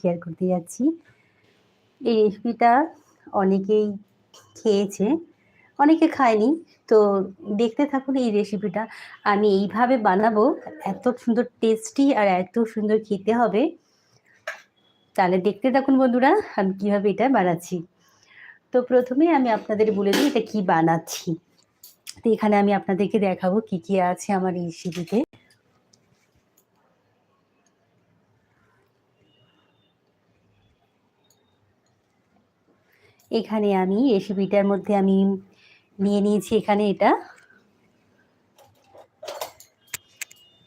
Share করতে যাচ্ছি। এই রেসিপিটা অনেকেই খেয়েছে, অনেকে খায়নি। তো দেখতে থাকুন এই রেসিপিটা আমি এইভাবে বানাবো, এত সুন্দর টেস্টি আর এত সুন্দর খেতে হবে। তাহলে দেখতে থাকুন বন্ধুরা, আমি কীভাবে এটা বানাচ্ছি। তো প্রথমে আমি আপনাদের বলে দিই এটা কি বানাচ্ছি। তো এখানে আমি আপনাদেরকে দেখাবো কি কি আছে আমার রেসিপিতে এখানে আমি রেসিপিটার মধ্যে আমি নিয়ে নিয়েছি এখানে এটা।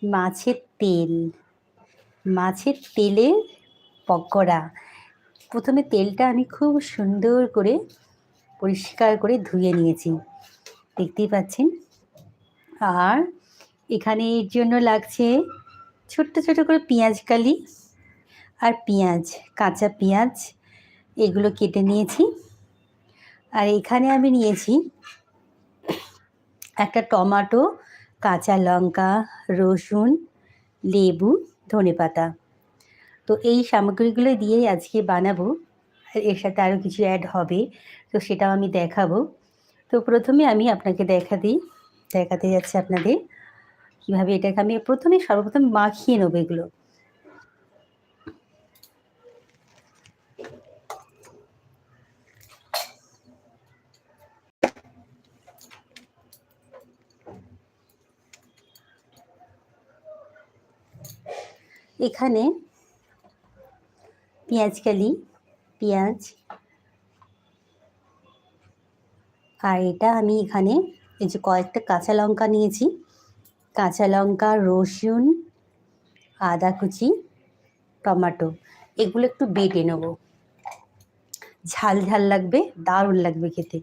মাছের তেল। মাছের তেলের পকোড়া। প্রথমে তেলটা আমি খুব সুন্দর করে পরিষ্কার করে ধুয়ে নিয়েছি। দেখতেই পাচ্ছেন? আর এখানে এর জন্য লাগছে ছোট্ট ছোট করে পেঁয়াজ কালি আর পেঁয়াজ, কাঁচা পেঁয়াজ, এগুলো কেটে নিয়েছি। আর এখানে আমি নিয়েছি একটা টমাটো, কাঁচা লঙ্কা, রসুন, লেবু, ধনে পাতা। তো এই সামগ্রীগুলো দিয়েই আজকে বানাবো। আর এর সাথে আরও কিছু অ্যাড হবে, তো সেটাও আমি দেখাবো। তো প্রথমে আমি আপনাকে দেখা দিই, দেখাতে যাচ্ছি আপনাদের কীভাবে এটাকে আমি প্রথমে সর্বপ্রথম মাখিয়ে নেব এগুলো। এখানে পেঁয়াজ কালি, পেঁয়াজ, আর এটা আমি এখানে এই যে কয়েকটা কাঁচা লঙ্কা নিয়েছি। কাঁচা লঙ্কা, রসুন, আদা কুচি, টমাটো, এগুলো একটু বেটে নেব। ঝাল ঝাল লাগবে, দারুণ লাগবে খেতে।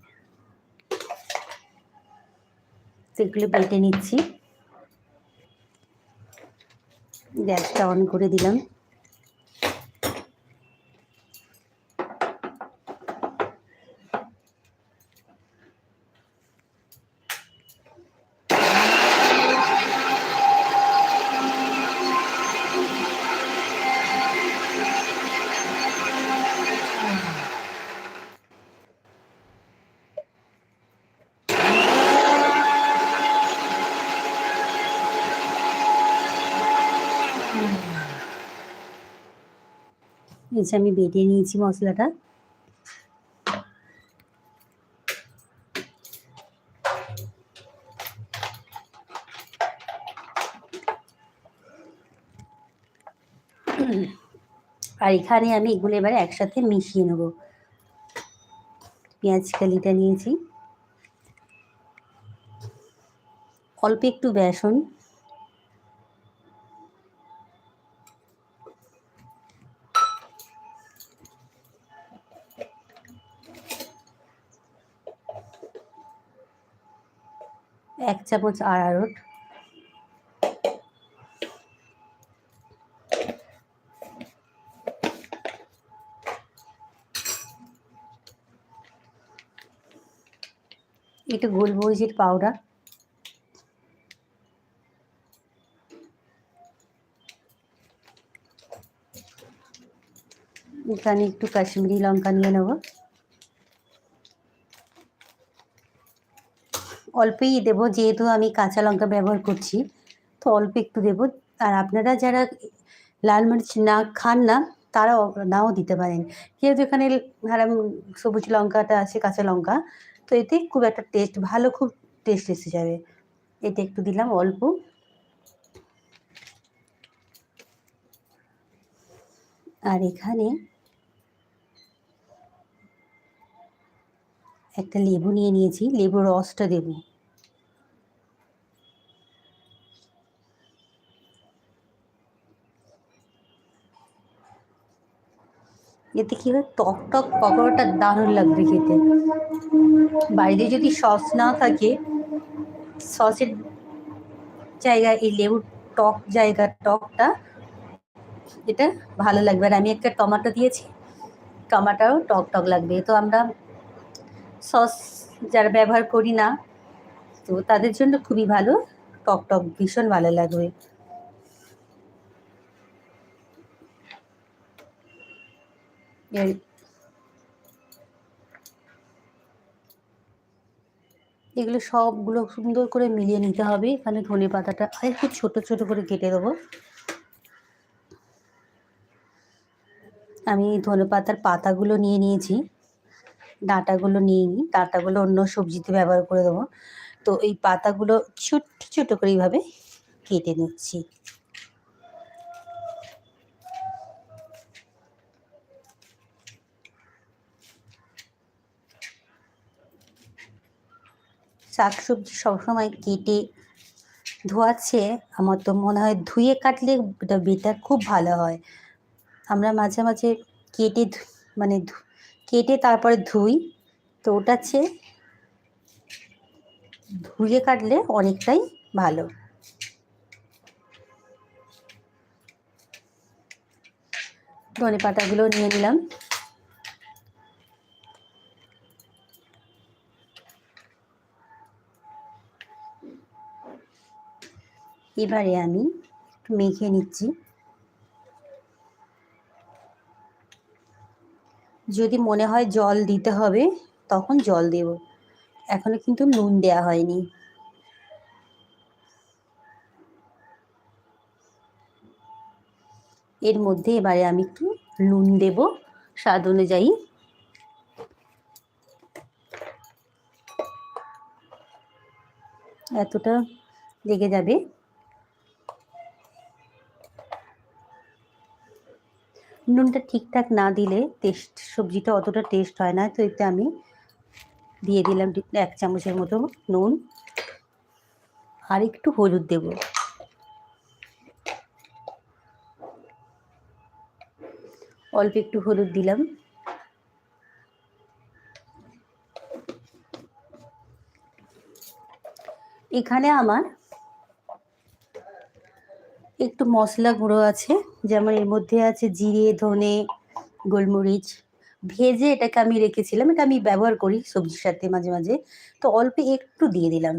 সেগুলো বেটে নিচ্ছি। গ্যাসটা অন করে দিলাম। যে আমি বেটে নিয়েছি মশলাটা। আর এখানে আমি এগুলো এবারে একসাথে মিশিয়ে নেব। পেঁয়াজ কালিটা নিয়েছি। অল্প একটু বেসন এক চামচ আরারোট একটু গোলমরিচের পাউডার। এখানে একটু কাশ্মীরি লঙ্কা নিয়ে নেব। অল্পই দেবো, যেহেতু আমি কাঁচা লঙ্কা ব্যবহার করছি, তো অল্প একটু দেবো। আর আপনারা যারা লাল মরিচ না খান না, তারা নাও দিতে পারেন। যেহেতু এখানে হারাম সবুজ লঙ্কাটা আছে, কাঁচা লঙ্কা, তো এতে খুব একটা টেস্ট ভালো খুব টেস্ট এসে যাবে। এতে একটু দিলাম অল্প। আর এখানে একটা লেবু নিয়ে নিয়েছি, লেবুর রসটা দেবো। এতে কী হয়, টক টক পকোড়াটা দারুণ লাগবে খেতে। বাড়িতে যদি সস না থাকে, সসের জায়গায় এই লেবুর টক জায়গা টকটা, এটা ভালো লাগবে। আর আমি একটা টমাটো দিয়েছি, টমাটাও টক টক লাগবে। তো আমরা সস যারা ব্যবহার করি না, তো তাদের জন্য খুবই ভালো। টক টক ভীষণ ভালো লাগবে। এগুলো সবগুলো সুন্দর করে মিলিয়ে নিতে হবে। এখানে ধনে পাতাটা আর একটু ছোট ছোট করে কেটে দেবো। আমি ধনে পাতার পাতাগুলো নিয়ে নিয়েছি। ডাঁটাগুলো নিয়ে নিই, ডাঁটাগুলো অন্য সবজিতে ব্যবহার করে দেবো। তো এই পাতাগুলো ছোট্ট ছোট করে এইভাবে কেটে নিচ্ছি। শাক সবজি সবসময় কেটে ধোয়াচ্ছে, আমার তো মনে হয় ধুয়ে কাটলে এটা বেটার, খুব ভালো হয়। আমরা মাঝে মাঝে কেটে মানে কেটে তারপরে ধুই। তো ওটা হচ্ছে ধুয়ে কাটলে অনেকটাই ভালো। ধনে পাতাগুলো নিয়ে নিলাম। এবারে আমি একটু মেখে নিচ্ছি। যদি মনে হয় জল দিতে হবে, তখন জল দেব। এখনও কিন্তু নুন দেয়া হয়নি। এর মধ্যে এবারে আমি একটু নুন দেব স্বাদ অনুযায়ী। এতটা লেগে যাবে। নুনটা ঠিকঠাক না দিলে টেস্ট, সবজিটা অতটা টেস্ট হয় না। তো এতে আমি দিয়ে দিলাম এক চামচের মতো নুন আর একটু হলুদ দেব। অল্প একটু হলুদ দিলাম। এখানে আমার একটু মশলা গুঁড়ো আছে, যেমন এর মধ্যে আছে জিরে, ধনে, গোলমরিচ। ভেজে এটাকে আমি রেখেছিলাম, এটা আমি ব্যবহার করি সবজির সাথে মাঝে মাঝে। তো অল্প একটু দিয়ে দিলাম।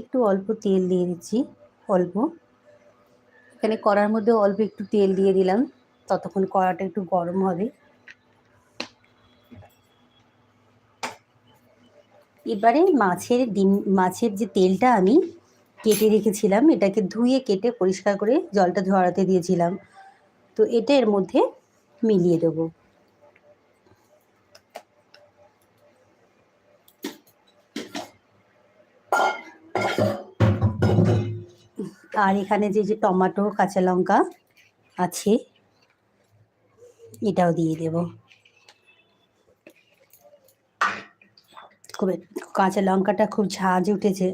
একটু অল্প তেল দিয়ে দিচ্ছি, অল্প। এখানে কড়ার মধ্যে অল্প একটু তেল দিয়ে দিলাম। ততক্ষণ কড়াটা একটু গরম হবে। এবারে মাছের ডিম, মাছের যে তেলটা আমি কেটে রেখেছিলাম, এটাকে ধুয়ে কেটে পরিষ্কার করে জলটা ঝরাতে দিয়েছিলাম। তো এটা এর মধ্যে মিলিয়ে দেবো। আর এখানে যে যে টমাটো, কাঁচা লঙ্কা আছে এটাও দিয়ে দেব। খুব কাঁচা লঙ্কাটা খুব ঝাঁজ উঠেছে।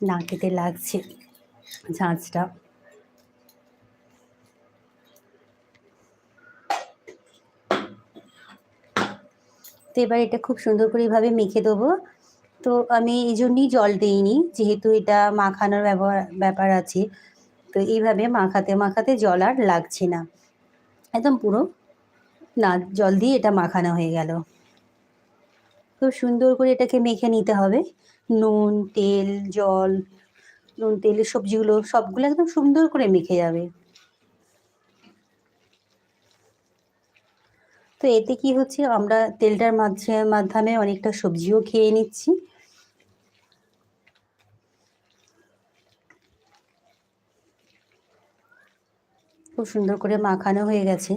নাকেতে লাগছে ঝাঁজটা। তো এবার এটা খুব সুন্দর করে এইভাবে মেখে দেবো। তো আমি এই জন্যই জল দিইনি, যেহেতু এটা মাখানোর ব্যবহার, ব্যাপার আছে। তো এইভাবে মাখাতে মাখাতে জল আর লাগছে না। একদম পুরো না, জল দিয়ে এটা মাখানো হয়ে গেল। খুব সুন্দর করে এটাকে মেখে নিতে হবে। নুন, তেল, জল, নুন তেলের সবজিগুলো, সবগুলো একদম সুন্দর করে মেখে যাবে। তো এতে কি হচ্ছে, আমরা তেলটার মাঝে, মাধ্যমে অনেকটা সবজিও খেয়ে নিচ্ছি। খুব সুন্দর করে মাখানো হয়ে গেছে।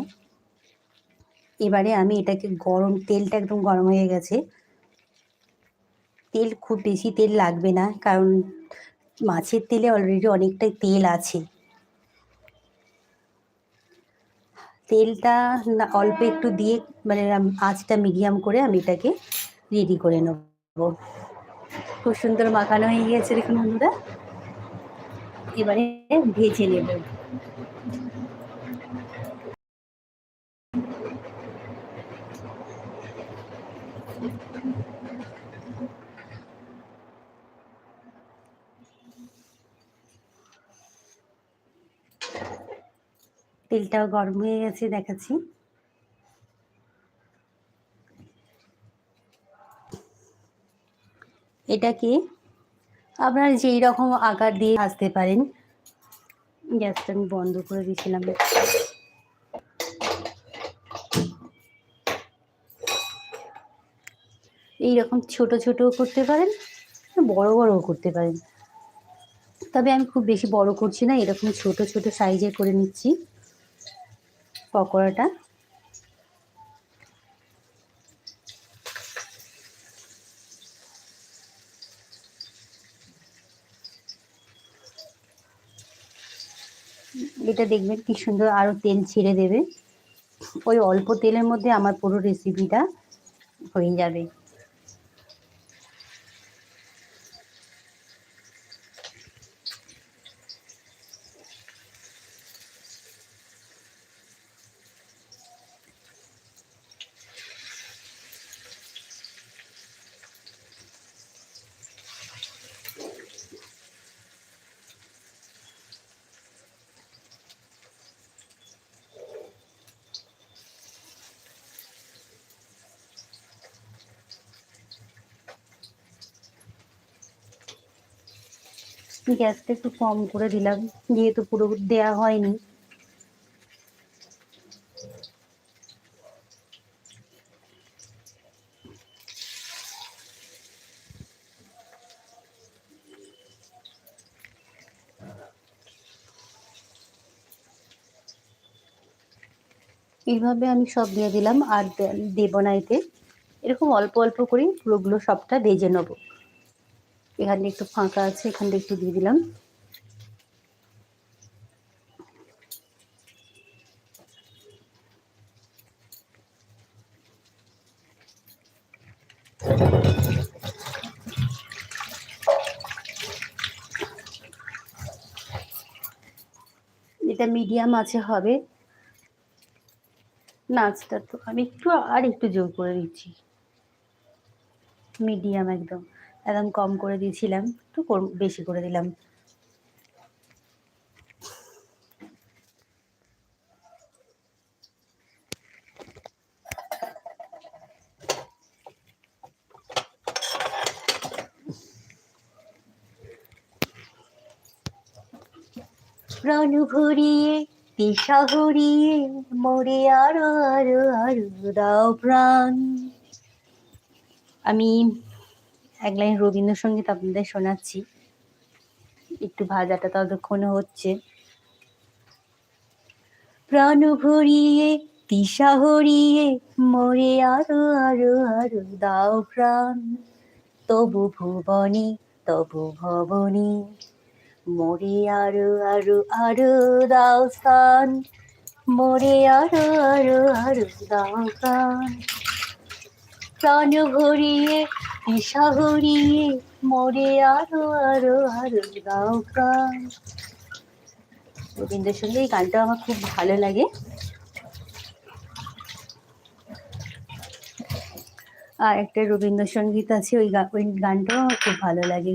এবারে আমি এটাকে গরম, তেলটা একদম গরম হয়ে গেছে। তেল খুব বেশি তেল লাগবে না, কারণ মাছের তেলে অলরেডি অনেকটাই তেল আছে। তেলটা না, অল্প একটু দিয়ে মানে আঁচটা মিডিয়াম করে আমি এটাকে রেডি করে নেব। খুব সুন্দর মাখানো হয়ে গেছে দেখুন বন্ধুরা। এবারে ভেজে নেব। তেলটাও গরম হয়ে গেছে, দেখাচ্ছি। এটাকে আপনার যেই রকম আকার দিয়ে আসতে পারেন। গ্যাসটা আমি বন্ধ করে দিয়েছিলাম। এইরকম ছোট ছোট করতে পারেন, বড় বড়ও করতে পারেন। তবে আমি খুব বেশি বড় করছি না, এরকম ছোট ছোট সাইজে করে নিচ্ছি। পকোড়াটা। এটা দেখবেন কি সুন্দর আরও তেল ছেড়ে দেবে। ওই অল্প তেলের মধ্যে আমার পুরো রেসিপিটা হয়ে যাবে। গ্যাসটা একটু কম করে দিলাম, যেহেতু পুরো দেয়া হয়নি। এইভাবে আমি সব দিয়ে দিলাম, আর দেব না এতে। এরকম অল্প অল্প করে পুরোগুলো সবটা ভেজে নেব। এখানে একটু ফাঁকা আছে এখানটা একটু দিয়ে দিলাম। এটা মিডিয়াম আছে, হবে। নাচটা তো আমি একটু আর একটু জোর করে দিচ্ছি। মিডিয়াম, একদম। একদম কম করে দিয়েছিলাম, একটু বেশি করে দিলাম। প্রাণ ভরিয়ে দিশা হরিয়ে মরে আরও আরও আরও দাও প্রাণ। আমি এক লাইন রবীন্দ্রসঙ্গীত আপনাদের শোনাচ্ছি। একটু ভাজাটা ততক্ষণে হচ্ছে। প্রাণ ভরিয়ে, দিশা হরিয়ে, মরে আরও আরও আরও দাও প্রাণ। তবু ভুবনে, তবু ভবনে, মরে আরও আরও আরও দাও স্থান। মরে আরও আরও আরও দাও প্রাণ। প্রাণ ভরিয়ে দিশা হরিয়ে মরে আরও আরও আরও গাও গান রবীন্দ্রসঙ্গীত এই গানটা আমার খুব ভালো লাগে। আর একটা রবীন্দ্রসঙ্গীত আছে, ওই ওই গানটাও আমার খুব ভালো লাগে।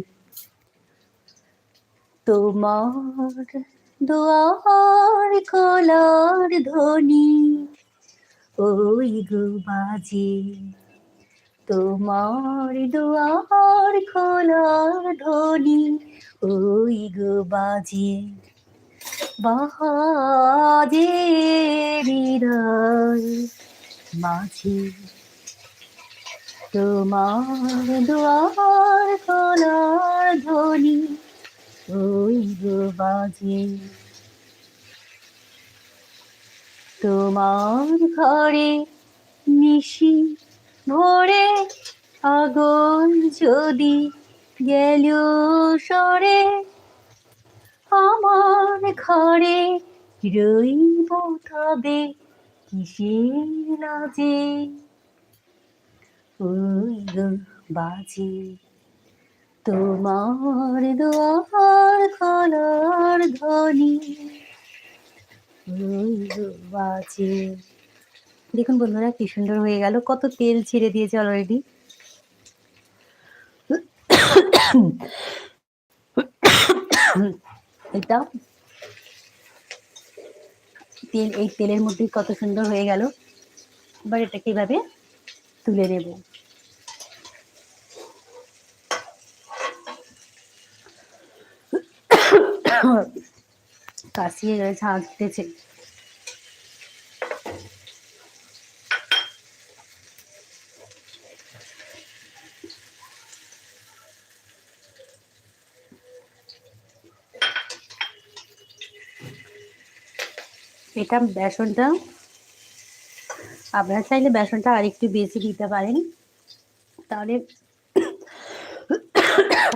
তোমার দোয়ার কলার ধ্বনি, ওই গো বাজে তোমার দুয়ার খোলার ধ্বনি, ওই গো বাজে বাজে মাঝে তোমার দুয়ার খোলার ধ্বনি, ওই গো বাজে। তোমার ঘরে নিশি ভোরে আগুন যদি গেল সরে আমার ঘরে রইব তবে কিসের লাজে ওই বাজে, তোমার দোয়ার খোলার গো বাজে দেখুন বন্ধুরা, কি সুন্দর হয়ে গেল। কত তেল ছেড়ে দিয়েছে অলরেডি এটা তেল, এই তেলের মধ্যে কত সুন্দর হয়ে গেল। এবার এটাকে এভাবে তুলে নেব। কাশিয়ে গেছে ঝাঁক দিতেছে। এটা বেসনটা। আপনারা চাইলে বেসনটা আরেকটু বেশি দিতে পারেন। তাহলে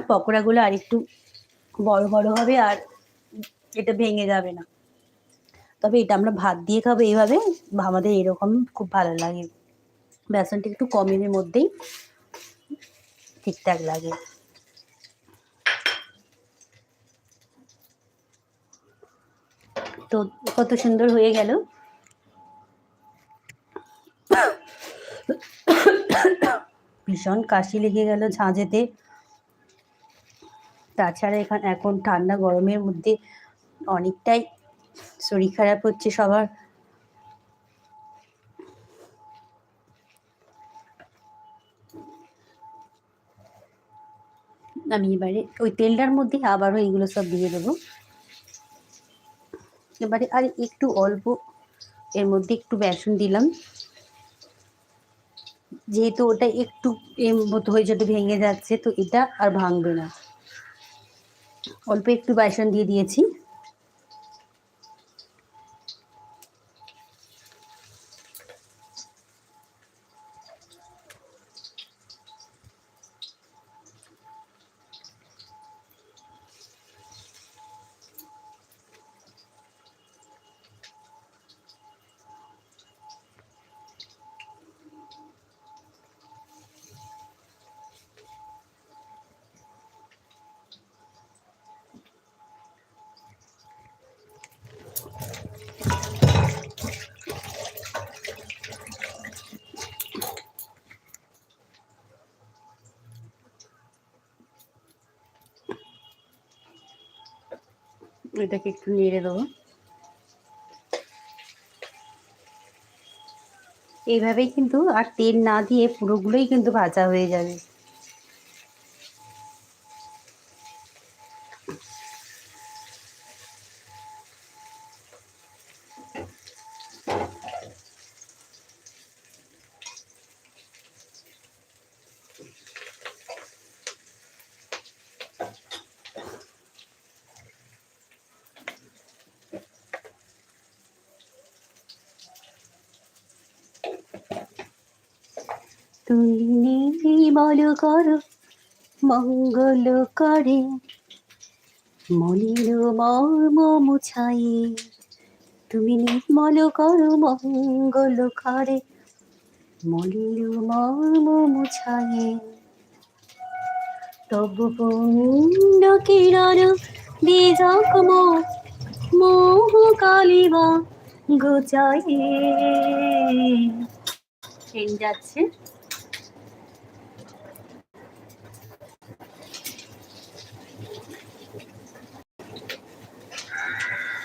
পকোড়াগুলো আরেকটু বড় বড় হবে আর এটা ভেঙে যাবে না। তবে এটা আমরা ভাত দিয়ে খাব এইভাবে। আমাদের এরকম খুব ভালো লাগে। বেসনটা একটু কমের মধ্যেই ঠিকঠাক লাগে। তো কত সুন্দর হয়ে গেল। ভীষণ কাশি লেগে গেল ঝাঁঝেতে। তাছাড়া এখান এখন ঠান্ডা গরমের মধ্যে অনেকটাই শরীর খারাপ হচ্ছে সবার। আমি এবারে ওই তেলটার মধ্যে আবারও এগুলো সব দিয়ে দেবো। এবারে আর একটু অল্প এর মধ্যে একটু বেসন দিলাম। যেহেতু ওটা একটু এর মতো হয়ে যেতে ভেঙে যাচ্ছে, তো এটা আর ভাঙবে না। অল্প একটু বেসন দিয়ে দিয়েছি। এটাকে একটু নেড়ে দেবো। এইভাবেই কিন্তু আর তেল না দিয়ে পুরোগুলোই কিন্তু ভাজা হয়ে যাবে। তুমি নির্মল করো, মঙ্গল করে। মলিন মর্ম মুছাই তুমি নির্মল করো, মঙ্গল করে। মলিন মর্ম মুছাই তব পুণ্য কিরণ বীজক মোহ কালিবা গোচাই যাচ্ছে।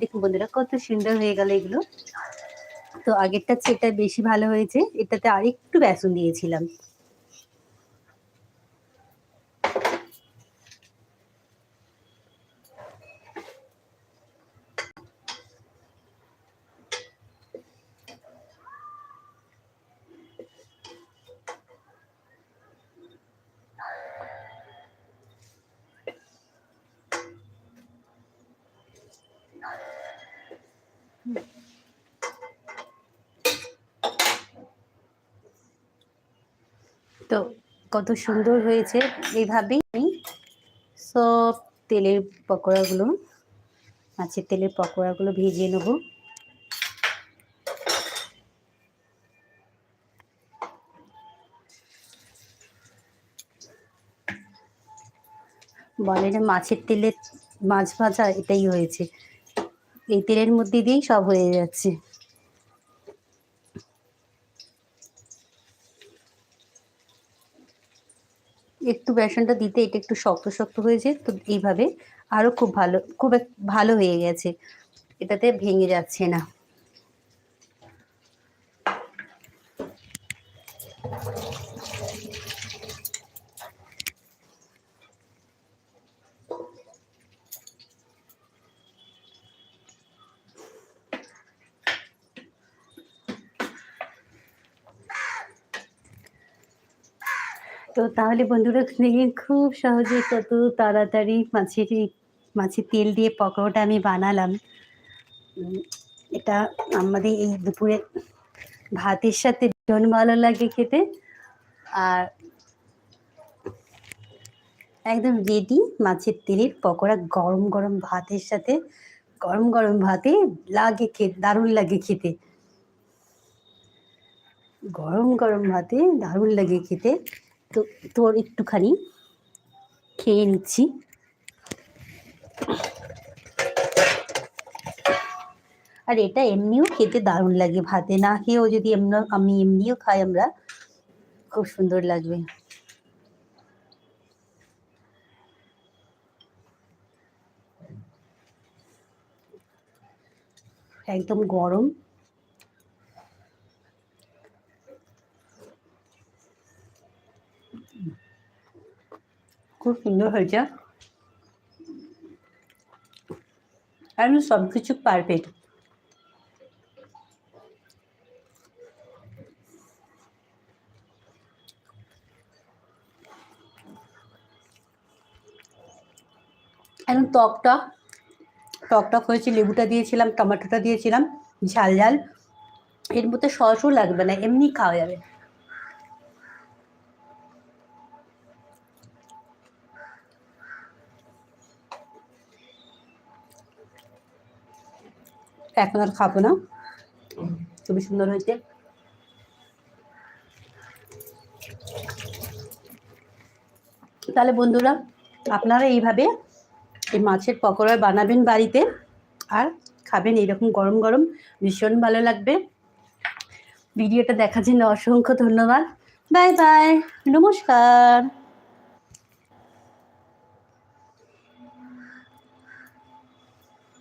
দেখুন বন্ধুরা, কত সুন্দর হয়ে গেল এগুলো। তো আগেরটা এটা বেশি ভালো হয়েছে, এটাতে আরেকটু বেসন দিয়েছিলাম। তো কত সুন্দর হয়েছে এইভাবেই আমি। সব তেলের পকোড়াগুলো, মাছের তেলের পকোড়াগুলো ভেজে নেব। বলে যে মাছের তেলে মাছ ভাজা এটাই হয়েছে। এই তেলের মধ্যে দিয়েই সব হয়ে যাচ্ছে একটু বেসনটা দিতে এটা একটু শক্ত শক্ত হয়েছে তো এইভাবে আরও খুব ভালো খুব ভালো হয়ে গেছে। এটাতে ভেঙে যাচ্ছে না। তো তাহলে বন্ধুরা দেখে খুব সহজে কত তাড়াতাড়ি মাছের মাছের তেল দিয়ে পকোড়াটা আমি বানালাম। এটা আমাদের এই দুপুরে ভাতের সাথে ভীষণ ভালো লাগে খেতে। আর একদম রেডি মাছের তেলের পকোড়া গরম গরম ভাতের সাথে, গরম গরম ভাতে লাগে খেতে দারুণ লাগে খেতে। গরম গরম ভাতে দারুণ লাগে খেতে। তো তোর একটুখানি খেয়ে নিচ্ছি। আর এটা এমনিও খেতে দারুণ লাগে ভাতে, না খেয়েও যদি এমন, আমি এমনিও খাই আমরা, খুব সুন্দর লাগবে। একদম গরম। খুব সুন্দর হয়েছে একদম সব কিছু পারফেক্ট একদম টক টক টক টক হয়েছে, লেবুটা দিয়েছিলাম, টমেটোটা দিয়েছিলাম, ঝাল ঝাল। এর মধ্যে সসও লাগবে না, এমনি খাওয়া যাবে। এখন আর খাব না। খুবই সুন্দর হয়েছে। তাহলে বন্ধুরা, আপনারা এইভাবে এই মাছের পকোড়া বানাবেন বাড়িতে আর খাবেন এইরকম গরম গরম, ভীষণ ভালো লাগবে। ভিডিওটা দেখার জন্য অসংখ্য ধন্যবাদ। বাই বাই, নমস্কার।